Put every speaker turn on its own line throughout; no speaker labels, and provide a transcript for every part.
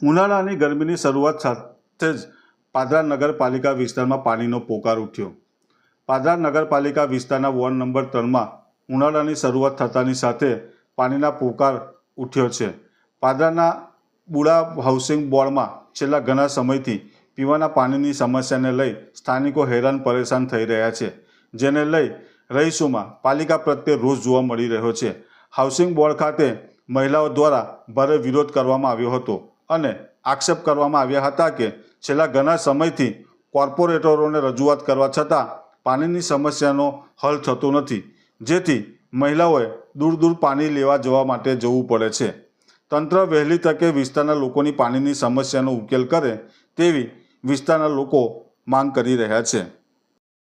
ઉનાળાની ગરમીની શરૂઆત સાથે જ પાદરા નગરપાલિકા વિસ્તારમાં પાણીનો પોકાર ઉઠ્યો. પાદરા નગરપાલિકા વિસ્તારના વોર્ડ નંબર ત્રણમાં ઉનાળાની શરૂઆત થતાની સાથે પાણીના પોકાર ઉઠ્યો છે. પાદરાના બુડા હાઉસિંગ બોર્ડમાં છેલ્લા ઘણા સમયથી પીવાના પાણીની સમસ્યાને લઈ સ્થાનિકો હેરાન પરેશાન થઈ રહ્યા છે. જેને લઈ રહીશોમાં પાલિકા પ્રત્યે રોષ જોવા મળી રહ્યો છે. હાઉસિંગ બોર્ડ ખાતે મહિલાઓ દ્વારા ભારે વિરોધ કરવામાં આવ્યો હતો. અને આક્ષેપ કરવામાં આવ્યા હતા કે છેલ્લા ઘણા સમયથી કોર્પોરેટરોને રજૂઆત કરવા છતાં પાણીની સમસ્યાનો હલ થતો નથી. જેથી મહિલાઓએ દૂર દૂર પાણી લેવા જવા માટે જવું પડે છે. તંત્ર વહેલી તકે વિસ્તારના લોકોની પાણીની સમસ્યાનો ઉકેલ કરે તેવી વિસ્તારના લોકો માંગ કરી રહ્યા છે.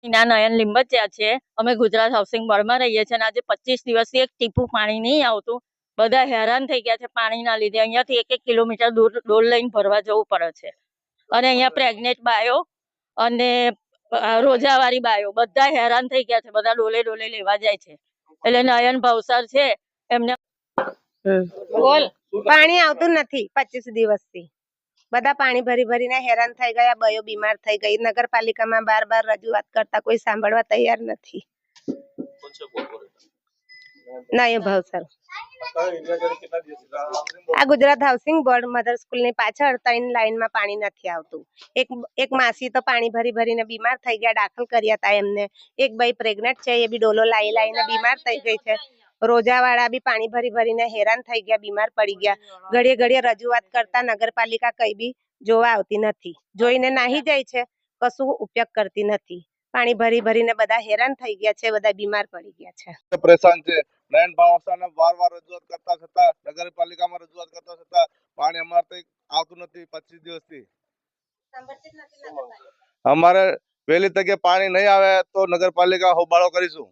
ના નયન લીંબચિયા છે. અમે ગુજરાત હાઉસિંગ બોર્ડમાં રહીએ છીએ અને આજે પચીસ દિવસથી એક ટીપું પાણી નહીં આવતું. બધા હેરાન થઈ ગયા છે પાણીના લીધે. અહીંયાથી એક એક કિલોમીટર દૂર ડોલ લઈને ભરવા જવું પડે છે. અને અહીંયા પ્રેગ્નેન્ટ બાયો અને રોજાવાળી બાયો બધા હેરાન થઈ ગયા છે. બધા ડોલે ડોલે લેવા જાય છે. એટલે નયન ભવસર છે એમને
બોલ. પાણી આવતું નથી પચીસ દિવસથી. બધા પાણી ભરી ભરીને હેરાન થઈ ગયા બયો બીમાર થઈ ગઈ. નગરપાલિકામાં બાર બાર રજૂઆત કરતા કોઈ સાંભળવા તૈયાર નથી. નય ભાવસર. આ ગુજરાત હાઉસિંગ બોર્ડ મધર સ્કૂલની પાછળ ત્રણ લાઈનમાં પાણી નથી આવતું. એક એક માસી તો પાણી ભરી ભરીને બીમાર થઈ ગયા, દાખલ કર્યા હતા એમને. એક ભાઈ પ્રેગ્નન્ટ છે, એ બી ડોલો લાઈ લાઈને બીમાર થઈ ગઈ છે. રોજાવાળા બી પાણી ભરી ભરીને હેરાન થઈ ગયા, બીમાર પડી ગયા. ઘડીએ ઘડીએ રજૂઆત કરતા નગરપાલિકા કઈ બી જોવા આવતી નથી. જોઈને નાહી જાય છે, કશું ઉપયોગ કરતી નથી. પાણી ભરી ભરીને બધા હેરાન થઈ ગયા છે, બધા બીમાર પડી ગયા છે.
પરેશાન છે નયન ભાવસાને વાર વાર રજૂઆત કરતા છતાં નગરપાલિકામાં રજૂઆત કરતા છતાં પાણી અમારે ત્યાં આવતું નથી પચીસ દિવસથી. અમારે વહેલી તકે પાણી નહીં આવે તો નગરપાલિકા હોબાળો કરીશું.